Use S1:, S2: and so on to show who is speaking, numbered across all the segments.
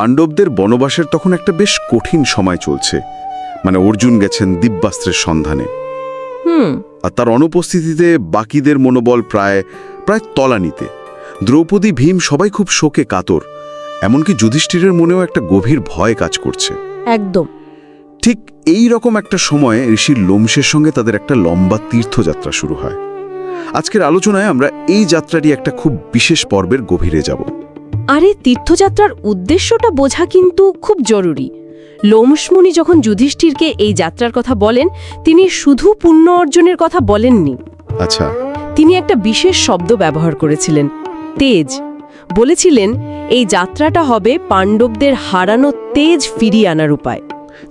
S1: পাণ্ডবদের বনবাসের তখন একটা বেশ কঠিন সময় চলছে। মানে অর্জুন গেছেন দিব্যাস্ত্রের সন্ধানে।
S2: হুম।
S1: আর তার অনুপস্থিতিতে বাকিদের মনোবল প্রায় প্রায় তলানিতে। দ্রৌপদী ভীম সবাই খুব শোকে কাতর। এমনকি যুধিষ্ঠিরের মনেও একটা গভীর ভয় কাজ করছে।
S2: একদম।
S1: ঠিক এই রকম একটা সময়ে ঋষির লোমসের সঙ্গে তাদের একটা লম্বা তীর্থযাত্রা শুরু হয়। আজকের আলোচনায় আমরা এই যাত্রাটি একটা খুব বিশেষ পর্বের গভীরে যাব।
S2: আরে তীর্থযাত্রার উদ্দেশ্যটা বোঝা কিন্তু খুব জরুরি। লোমসমুনি যখন যুধিষ্ঠিরকে এই যাত্রার কথা বলেন তিনি শুধু পুণ্য অর্জনের কথা বলেননি।
S1: আচ্ছা।
S2: তিনি একটা বিশেষ শব্দ ব্যবহার করেছিলেন তেজ। বলেছিলেন এই যাত্রাটা হবে পাণ্ডবদের হারানো তেজ ফিরিয়ে আনার উপায়।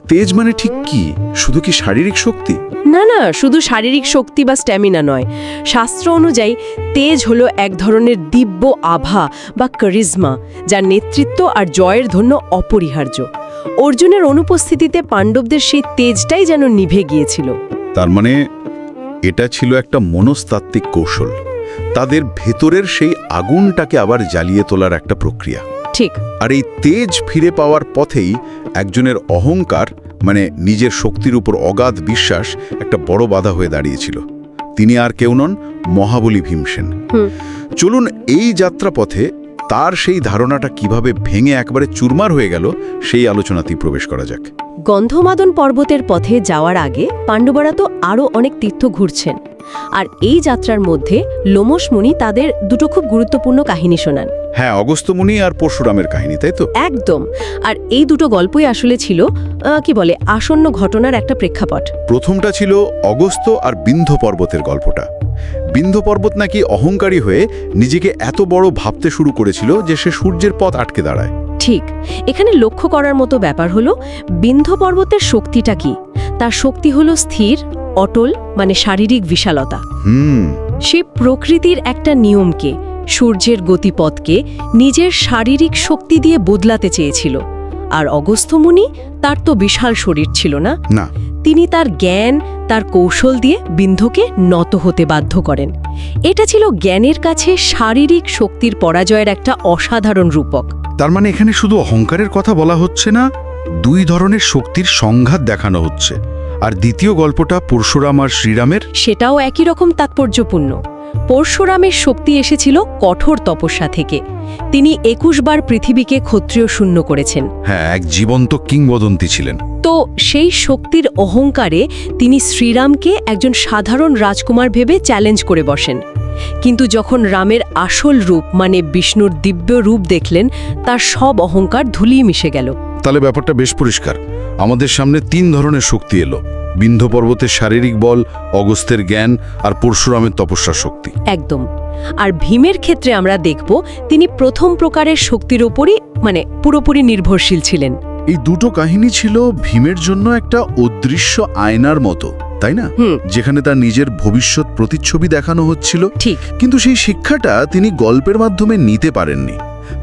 S1: তেজ মানে ঠিক কি? শুধু কি শারীরিক শক্তি?
S2: না না শুধু শারীরিক শক্তি বা স্ট্যামিনা নয়। শাস্ত্র অনুযায়ী তেজ হলো এক ধরনের দিব্য আভা বা কারিজমা যা নেতৃত্ব আর জয়ের ধন্য অপরিহার্য। অর্জুনের অনুপস্থিতিতে পাণ্ডবদের সেই তেজটাই যেন নিভে গিয়েছিল।
S1: তার মানে এটা ছিল একটা মনস্তাত্ত্বিক কৌশল। তাদের ভেতরের সেই আগুনটাকে আবার জ্বালিয়ে তোলার একটা প্রক্রিয়া।
S2: ঠিক।
S1: আর এই তেজ ফিরে পাওয়ার পথেই একজনের অহংকার মানে নিজের শক্তির উপর অগাধ বিশ্বাস একটা বড় বাধা হয়ে দাঁড়িয়েছিল। তিনি আর কেউ নন মহাবলী ভীমসেন। চলুন এই যাত্রাপথে তার সেই ধারণাটা কীভাবে ভেঙে একবারে চুরমার হয়ে গেল সেই আলোচনাতেই প্রবেশ করা যাক।
S2: গন্ধমাদন পর্বতের পথে যাওয়ার আগে পাণ্ডবরা তো আরও অনেক তীর্থ ঘুরছেন। আর এই যাত্রার মধ্যে লোমস মুনি তাদের দুটো খুব গুরুত্বপূর্ণ কাহিনী শোনান।
S1: হ্যাঁ অগস্ত্যমুনি আর পরশুরামের কাহিনী তাই তো?
S2: একদম। আর এই দুটো গল্পই আসলে ছিল কি বলে আসন্ন ঘটনার একটা প্রেক্ষাপট।
S1: প্রথমটা ছিল অগস্ত্য আর বিন্ধ পর্বতের গল্পটা। বিন্ধ্য পর্বত নাকি অহংকারী হয়ে নিজেকে এত বড় ভাবতে শুরু করেছিল যে সে সূর্যের পথ আটকে দাঁড়ায়।
S2: ঠিক। এখানে লক্ষ্য করার মতো ব্যাপার হলো বিন্ধ পর্বতের শক্তিটা কি? তার শক্তি হলো স্থির অটল মানে শারীরিক বিশালতা। সে প্রকৃতির একটা নিয়মকে সূর্যের গতিপথকে নিজের শারীরিক শক্তি দিয়ে বদলাতে চেয়েছিল। আর অগস্ত্যমুনি তার তো বিশাল শরীর ছিল না?
S1: না।
S2: তিনি তার জ্ঞান তার কৌশল দিয়ে বিন্ধকে নত হতে বাধ্য করেন। এটা ছিল জ্ঞানের কাছে শারীরিক শক্তির পরাজয়ের একটা অসাধারণ রূপক।
S1: তার মানে এখানে শুধু অহংকারের কথা বলা হচ্ছে না দুই ধরনের শক্তির সংঘাত দেখানো হচ্ছে। আর দ্বিতীয় গল্পটা পরশুরাম আর শ্রীরামের?
S2: সেটাও একই রকম তাৎপর্যপূর্ণ। পরশুরামের শক্তি এসেছিল কঠোর তপস্যা থেকে। তিনি একুশ বার পৃথিবীকে ক্ষত্রিয় শূন্য করেছেন।
S1: হ্যাঁ এক জীবন্ত কিংবদন্তি ছিলেন।
S2: তো সেই শক্তির অহংকারে তিনি শ্রীরামকে একজন সাধারণ রাজকুমার ভেবে চ্যালেঞ্জ করে বসেন। কিন্তু যখন রামের আসল রূপ মানে বিষ্ণুর দিব্য রূপ দেখলেন তার সব অহংকার ধুলিয়ে মিশে গেল।
S1: তাহলে ব্যাপারটা বেশ পরিষ্কার। আমাদের সামনে তিন ধরনের শক্তি এলো। বিন্ধ পর্বতের শারীরিক বল অগস্তের জ্ঞান আর পরশুরামের তপস্যার শক্তি।
S2: একদম। আর ভীমের ক্ষেত্রে আমরা দেখব তিনি প্রথম প্রকারের শক্তির ওপরই মানে পুরোপুরি নির্ভরশীল ছিলেন।
S1: এই দুটো কাহিনী ছিল ভীমের জন্য একটা অদৃশ্য আয়নার মতো তাই না? যেখানে তার নিজের ভবিষ্যৎ প্রতিচ্ছবি দেখানো হচ্ছিল।
S2: ঠিক।
S1: কিন্তু সেই শিক্ষাটা তিনি গল্পের মাধ্যমে নিতে পারেননি।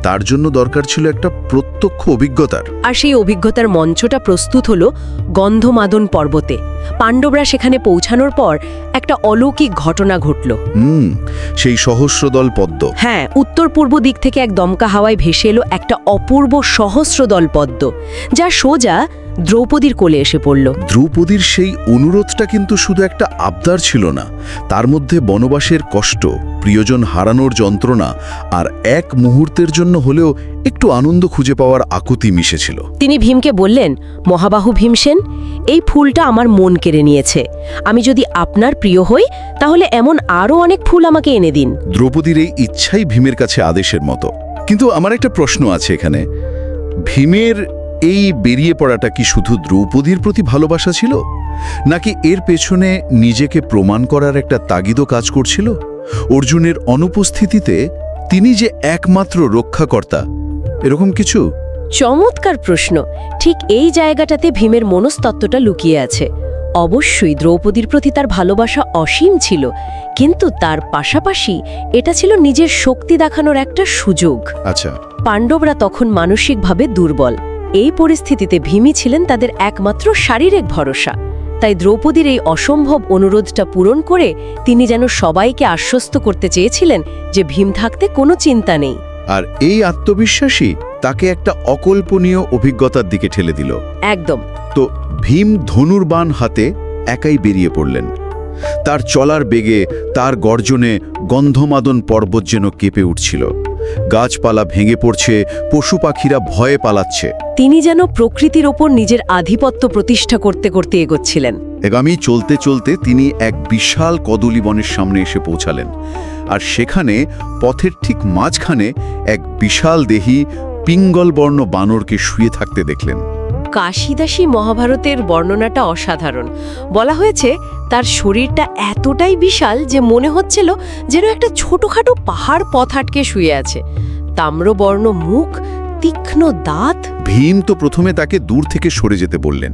S1: তার জন্য দরকার ছিল একটা প্রত্যক্ষ অভিজ্ঞতার।
S2: আর সেই অভিজ্ঞতার মঞ্চটা প্রস্তুত হল গন্ধমাদন পর্বতে। পাণ্ডবরা সেখানে পৌঁছানোর পর একটা অলৌকিক ঘটনা ঘটল।
S1: হুম সেই সহস্রদল পদ্ম।
S2: হ্যাঁ উত্তর পূর্ব দিক থেকে এক দমকা হাওয়ায় ভেসে এলো একটা অপূর্ব সহস্রদল পদ্ম যা সোজা দ্রৌপদীর কোলে এসে পড়ল।
S1: দ্রৌপদীর সেই অনুরোধটা কিন্তু শুধু একটা আবদার ছিল না তার মধ্যে বনবাসের কষ্ট প্রিয়জন হারানোর যন্ত্রণা আর এক মুহূর্তের জন্য হলেও একটু আনন্দ খুঁজে পাওয়ার আকুতি মিশেছিল।
S2: তিনি ভীমকে বললেন মহাবাহু ভীমসেন এই ফুলটা আমার মন কেড়ে নিয়েছে। আমি যদি আপনার প্রিয় হই তাহলে এমন আরও অনেক ফুল আমাকে এনে দিন।
S1: দ্রৌপদীর এই ইচ্ছাই ভীমের কাছে আদেশের মতো। কিন্তু আমার একটা প্রশ্ন আছে এখানে। ভীমের এই বেরিয়ে পড়াটা কি শুধু দ্রৌপদীর প্রতি ভালোবাসা ছিল? নাকি এর পেছনে নিজেকে প্রমাণ করার একটা তাগিদও কাজ করছিল? অর্জুনের অনুপস্থিতিতে তিনি যে একমাত্র রক্ষাকর্তা এরকম কিছু?
S2: চমৎকার প্রশ্ন। ঠিক এই জায়গাটাতে ভীমের মনস্তত্ত্বটা লুকিয়ে আছে। অবশ্যই দ্রৌপদীর প্রতি তার ভালোবাসা অসীম ছিল কিন্তু তার পাশাপাশি এটা ছিল নিজের শক্তি দেখানোর একটা সুযোগ।
S1: আচ্ছা।
S2: পাণ্ডবরা তখন মানসিকভাবে দুর্বল। এই পরিস্থিতিতে ভীমি ছিলেন তাদের একমাত্র শারীরিক ভরসা। তাই দ্রৌপদীর এই অসম্ভব অনুরোধটা পূরণ করে তিনি যেন সবাইকে আশ্বস্ত করতে চেয়েছিলেন যে ভীম থাকতে কোনো চিন্তা নেই।
S1: আর এই আত্মবিশ্বাসী তাকে একটা অকল্পনীয় অভিজ্ঞতার দিকে ঠেলে দিল।
S2: একদম।
S1: তো ভীম ধনুর্বাণ হাতে একাই বেরিয়ে পড়লেন। তার চলার বেগে তার গর্জনে গন্ধমাদন পর্বত যেন কেঁপে উঠছিল। গাছপালা ভেঙে পড়ছে পশু পাখিরা ভয়ে পালাচ্ছে।
S2: তিনি যেন প্রকৃতির ওপর নিজের আধিপত্য প্রতিষ্ঠা করতে করতে এগোচ্ছিলেন।
S1: এগামী চলতে চলতে তিনি এক বিশাল কদলী বনের সামনে এসে পৌঁছালেন। আর সেখানে পথের ঠিক মাঝখানে এক বিশাল দেহি পিঙ্গল বর্ণ বানরকে শুয়ে থাকতে দেখলেন।
S2: কাশিদাসী মহাভারতের বর্ণনাটা অসাধারণ। বলা হয়েছে, তার শরীরটা এতটাই বিশাল যে মনে হচ্ছিল যেন একটা ছোটখাটো পাহাড় পথ আটকে শুয়ে আছে। তাম্রবর্ণ মুখ, তীক্ষ্ণ দাঁত।
S1: ভীম তো প্রথমে তাকে দূর থেকে সরে যেতে বললেন,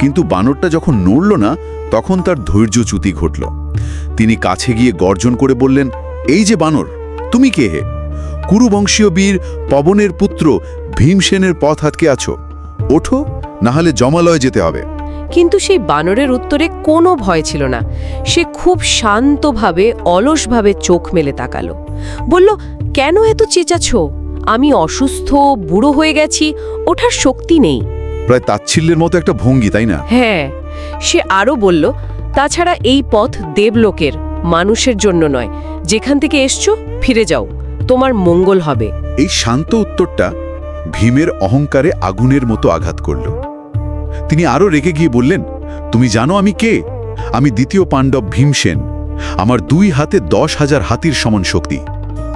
S1: কিন্তু বানরটা যখন নড়ল না, তখন তার ধৈর্যচ্যুতি ঘটল। তিনি কাছে গিয়ে গর্জন করে বললেন, এই যে বানর, তুমি কে হে? কুরুবংশীয় বীর, পবনের পুত্র, ভীমসেনের পথ আটকে আছো। ওঠো নাহলে জমালয় যেতে হবে।
S2: কিন্তু সেই বানরের উত্তরে কোনো ভয় ছিল না। সে খুব শান্তভাবে অলসভাবে চোখ মেলে তাকালো। বলল কেন এত চেঁচাচ্ছ? আমি অসুস্থ বুড়ো হয়ে গেছি ওঠার শক্তি নেই।
S1: প্রায় তাচ্ছিল্যের মতো একটা ভঙ্গি তাই না?
S2: হ্যাঁ। সে আরও বলল তাছাড়া এই পথ দেবলোকের মানুষের জন্য নয়। যেখান থেকে এসছো ফিরে যাও। তোমার মঙ্গল হবে।
S1: এই শান্ত উত্তরটা ভীমের অহংকারে আগুনের মতো আঘাত করল। তিনি আরও রেগে গিয়ে বললেন তুমি জানো আমি কে? আমি দ্বিতীয় পাণ্ডব ভীমসেন। আমার দুই হাতে দশ হাজার হাতির সমান শক্তি।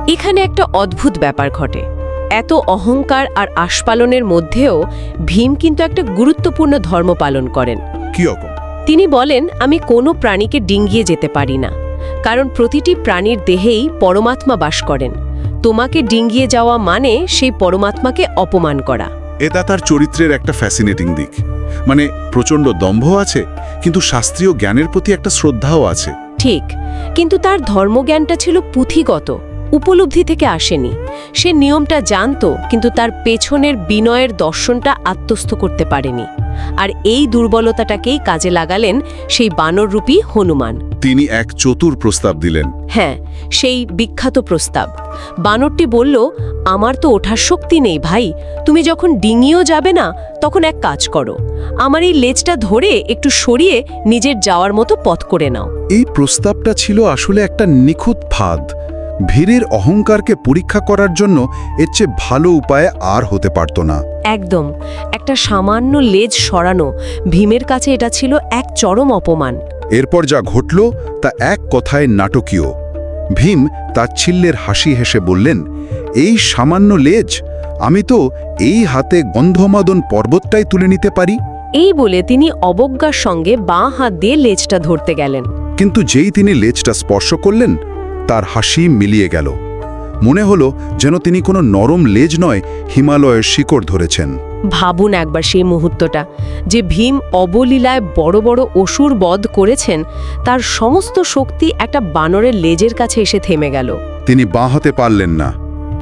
S2: এখানে একটা অদ্ভুত ব্যাপার ঘটে। এত অহংকার আর আস্পালনের মধ্যেও ভীম কিন্তু একটা গুরুত্বপূর্ণ ধর্ম পালন করেন।
S1: কি রকম?
S2: তিনি বলেন আমি কোনো প্রাণীকে ডিঙ্গিয়ে যেতে পারি না কারণ প্রতিটি প্রাণীর দেহেই পরমাত্মা বাস করেন। তোমাকে ডিঙ্গিয়ে যাওয়া মানে সেই পরমাত্মাকে অপমান করা।
S3: এটা তার চরিত্রের একটা ফ্যাসিনেটিং দিক। মানে প্রচণ্ড দম্ভ আছে কিন্তু শাস্ত্রীয় জ্ঞানের প্রতি একটা শ্রদ্ধাও আছে।
S2: ঠিক কিন্তু তার ধর্মজ্ঞানটা ছিল পুঁথিগত উপলব্ধি থেকে আসেনি। সে নিয়মটা জানতো কিন্তু তার পেছনের বিনয়ের দর্শনটা আত্মস্থ করতে পারেনি। আর এই দুর্বলতাটাকেই কাজে লাগালেন সেই বানররূপী হনুমান।
S3: তিনি এক চতুর প্রস্তাব দিলেন।
S2: হ্যাঁ সেই বিখ্যাত প্রস্তাব। বানরটি বলল আমার তো ওঠার শক্তি নেই ভাই। তুমি যখন ডিঙিয়েও যাবে না তখন এক কাজ করো। আমার এই লেজটা ধরে একটু সরিয়ে নিজের যাওয়ার মতো পথ করে নাও।
S3: এই প্রস্তাবটা ছিল আসলে একটা নিখুঁত ফাঁদ। ভীরের অহংকারকে পরীক্ষা করার জন্য এর চেয়ে ভালো উপায় আর হতে পারত না।
S2: একদম। একটা সামান্য লেজ সরানো ভীমের কাছে এটা ছিল এক চরম অপমান।
S3: এরপর যা ঘটল তা এক কথায় নাটকীয়। ভীম তাচ্ছিল্যের হাসি হেসে বললেন এই সামান্য লেজ আমি তো এই হাতে গন্ধমাদন পর্বতটাই তুলে নিতে পারি?
S2: এই বলে তিনি অবজ্ঞার সঙ্গে বাঁ হাত দিয়ে লেজটা ধরতে গেলেন।
S3: কিন্তু যেই তিনি লেজটা স্পর্শ করলেন তার হাসি মিলিয়ে গেল। মনে হলো যেন তিনি কোনো নরম লেজ নয় হিমালয়ের শিকড় ধরেছেন।
S2: ভাবুন একবার সেই মুহূর্তটা। যে ভীম অবলীলায় বড় বড় অসুর বধ করেছেন তার সমস্ত শক্তি একটা বানরের লেজের কাছে এসে থেমে গেল।
S3: তিনি বাঁ হাতে পারলেন না।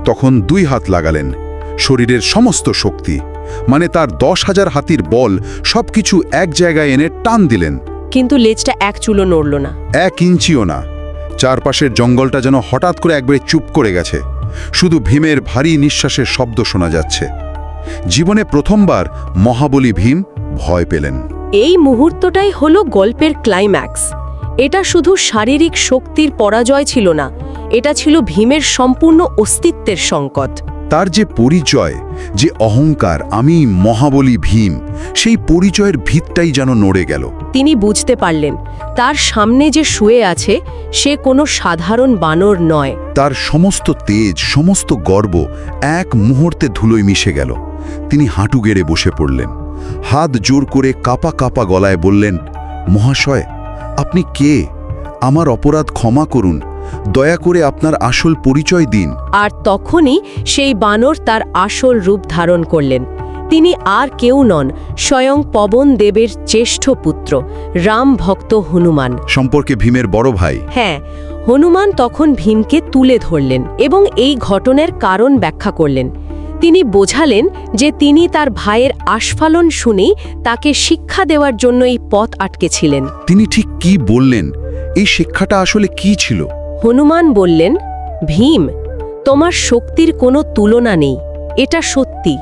S3: তখন দুই হাত লাগালেন। শরীরের সমস্ত শক্তি মানে তার দশ হাজার হাতির বল সবকিছু এক জায়গায় এনে টান দিলেন।
S2: কিন্তু লেজটা এক চুলো নড়ল না।
S3: এক ইঞ্চিও না। চারপাশের জঙ্গলটা যেন হঠাৎ করে একবারে চুপ করে গেছে। শুধু ভীমের ভারী নিঃশ্বাসের শব্দ শোনা যাচ্ছে। জীবনে প্রথমবার মহাবলী ভীম ভয় পেলেন।
S2: এই মুহূর্তটাই হলো গল্পের ক্লাইম্যাক্স এটা শুধু শারীরিক শক্তির পরাজয় ছিল না, এটা ছিল ভীমের সম্পূর্ণ অস্তিত্বের সংকট।
S3: তার যে পরিচয় যে অহংকার আমি মহাবলী ভীম সেই পরিচয়ের ভিতটাই যেন নড়ে গেল।
S2: তিনি বুঝতে পারলেন তার সামনে যে শুয়ে আছে সে কোনো সাধারণ বানর নয়।
S3: তার সমস্ত তেজ সমস্ত গর্ব এক মুহূর্তে ধুলোয় মিশে গেল। তিনি হাঁটু গেড়ে বসে পড়লেন। হাত জোর করে কাপা কাপা গলায় বললেন মহাশয় আপনি কে? আমার অপরাধ ক্ষমা করুন দয়া করে আপনার আসল পরিচয় দিন।
S2: আর তখনই সেই বানর তার আসল রূপ ধারণ করলেন। তিনি আর কেউ নন স্বয়ং পবন দেবের জ্যেষ্ঠ পুত্র রাম ভক্ত হনুমান।
S1: সম্পর্কে ভীমের বড় ভাই।
S2: হ্যাঁ হনুমান তখন ভীমকে তুলে ধরলেন এবং এই ঘটনার কারণ ব্যাখ্যা করলেন। তিনি বোঝালেন যে তিনি তার ভাইয়ের আস্ফালন শুনেই তাকে শিক্ষা দেওয়ার জন্য এই পথ আটকেছিলেন।
S3: তিনি ঠিক কি বললেন? এই শিক্ষাটা আসলে কি ছিল?
S2: হনুমান বললেন ভীম তোমার শক্তির কোনো তুলনা নেই এটা সত্যি।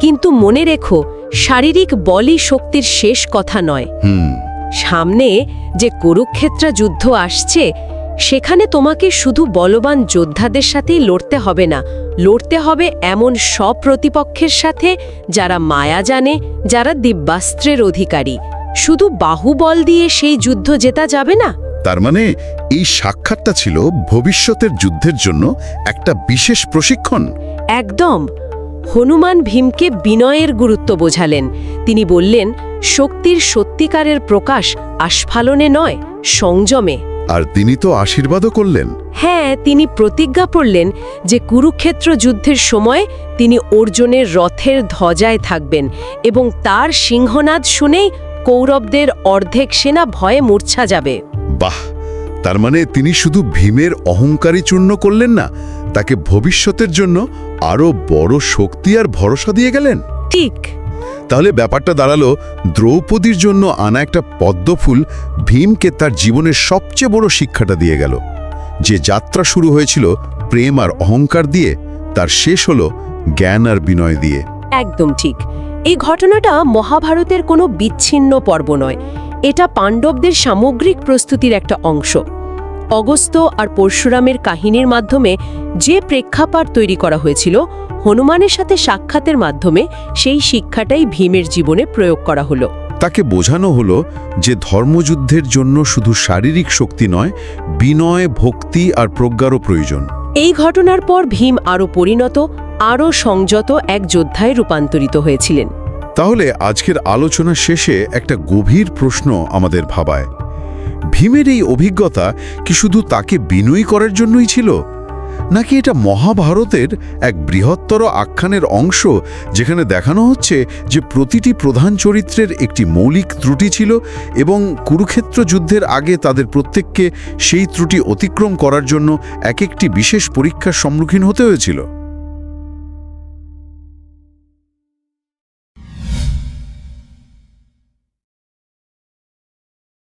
S2: কিন্তু মনে রেখো শারীরিক বলই শক্তির শেষ কথা নয়। সামনে যে কুরুক্ষেত্র যুদ্ধ আসছে সেখানে তোমাকে শুধু বলবান যোদ্ধাদের সাথেই লড়তে হবে না লড়তে হবে এমন সব প্রতিপক্ষের সাথে যারা মায়া জানে যারা দিব্যাস্ত্রের অধিকারী। শুধু বাহুবল দিয়ে সেই যুদ্ধ জেতা যাবে না?
S1: তার মানে এই সাক্ষাৎটা ছিল ভবিষ্যতের যুদ্ধের জন্য একটা বিশেষ প্রশিক্ষণ?
S2: একদম। হনুমান ভীমকে বিনয়ের গুরুত্ব বোঝালেন। তিনি বললেন শক্তির সত্যিকারের প্রকাশ আস্ফালনে নয় সংযমে।
S1: আর তিনি তো আশীর্বাদও করলেন।
S2: হ্যাঁ তিনি প্রতিজ্ঞা করলেন যে কুরুক্ষেত্র যুদ্ধের সময় তিনি অর্জুনের রথের ধ্বজায় থাকবেন এবং তার সিংহনাদ শুনেই কৌরবদের অর্ধেক সেনা ভয়ে মূর্ছা যাবে।
S1: বাহ তার মানে তিনি শুধু ভীমের অহংকারী চূর্ণ করলেন না তাকে ভবিষ্যতের জন্য আরও বড় শক্তি আর ভরসা দিয়ে গেলেন?
S2: ঠিক।
S1: তাহলে ব্যাপারটা দাঁড়াল দ্রৌপদীর জন্য আনা একটা পদ্মফুল ভীমকে তার জীবনের সবচেয়ে বড় শিক্ষাটা দিয়ে গেল। যে যাত্রা শুরু হয়েছিল প্রেম আর অহংকার দিয়ে তার শেষ হলো জ্ঞান আর বিনয় দিয়ে।
S2: একদম ঠিক। এই ঘটনাটা মহাভারতের কোনো বিচ্ছিন্ন পর্ব নয়। এটা পাণ্ডবদের সামগ্রিক প্রস্তুতির একটা অংশ। অগস্ত আর পরশুরামের কাহিনীর মাধ্যমে যে প্রেক্ষাপট তৈরি করা হয়েছিল হনুমানের সাথে সাক্ষাতের মাধ্যমে সেই শিক্ষাটাই ভীমের জীবনে প্রয়োগ করা হলো।
S1: তাকে বোঝানো হলো যে ধর্মযুদ্ধের জন্য শুধু শারীরিক শক্তি নয় বিনয় ভক্তি আর প্রজ্ঞারও প্রয়োজন।
S2: এই ঘটনার পর ভীম আরও পরিণত আরও সংযত এক যোদ্ধায় রূপান্তরিত হয়েছিলেন।
S1: তাহলে আজকের আলোচনা শেষে একটা গভীর প্রশ্ন আমাদের ভাবায়। ভীমের এই অভিজ্ঞতা কি শুধু তাকে বিনয়ী করার জন্যই ছিল? নাকি এটা মহাভারতের এক বৃহত্তর আখ্যানের অংশ যেখানে দেখানো হচ্ছে যে প্রতিটি প্রধান চরিত্রের একটি মৌলিক ত্রুটি ছিল এবং কুরুক্ষেত্র যুদ্ধের আগে তাদের প্রত্যেককে সেই ত্রুটি অতিক্রম করার জন্য এক একটি বিশেষ পরীক্ষার সম্মুখীন হতে হয়েছিল?